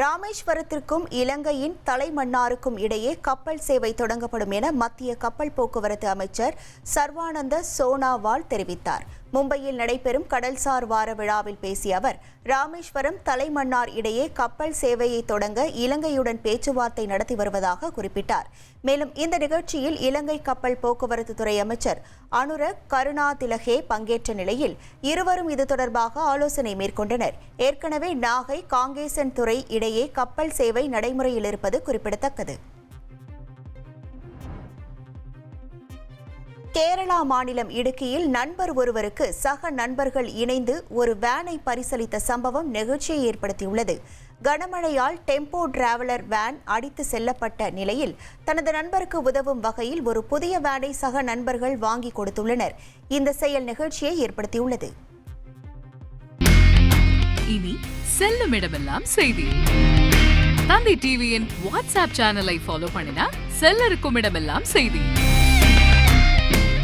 ராமேஸ்வரத்திற்கும் இலங்கையின் தலைமன்னாருக்கும் இடையே கப்பல் சேவை தொடங்கப்படும் என மத்திய கப்பல் போக்குவரத்து அமைச்சர் சர்வானந்த சோனாவால் தெரிவித்தார். மும்பையில் நடைபெறும் கடல்சார் வார விழாவில் பேசிய அவர் ராமேஸ்வரம் தலைமன்னார் இடையே கப்பல் சேவையை தொடங்க இலங்கையுடன் பேச்சுவார்த்தை நடத்தி வருவதாக குறிப்பிட்டார். மேலும் இந்த நிகழ்ச்சியில் இலங்கை கப்பல் போக்குவரத்து துறை அமைச்சர் அனுர கருணா திலகே பங்கேற்ற நிலையில் இருவரும் இது தொடர்பாக ஆலோசனை மேற்கொண்டனர். ஏற்கனவே நாகை காங்கேசன் துறை இடையே கப்பல் சேவை நடைமுறையில் இருப்பது குறிப்பிடத்தக்கது. கேரளா மாநிலம் இடுக்கியில் நண்பர் ஒருவருக்கு சக நண்பர்கள் இணைந்து ஒரு வேனை பரிசளித்த சம்பவம் நெகிழ்ச்சியை ஏற்படுத்தியுள்ளது. கனமழையால் டெம்போ டிராவலர் வேன் அடித்து செல்லப்பட்ட நிலையில் தனது நண்பருக்கு உதவும் வகையில் ஒரு புதிய வேனை சக நண்பர்கள் வாங்கி கொடுத்துள்ளனர். இந்த செயல் நிகழ்ச்சியை ஏற்படுத்தியுள்ளது. இனி செல்லும் இடமெல்லாம் செய்தி. தந்தி டிவியின் வாட்ஸ்அப் சேனலை ஃபாலோ பண்ணினா செல்ல இருக்கும் இடமெல்லாம் செய்தி.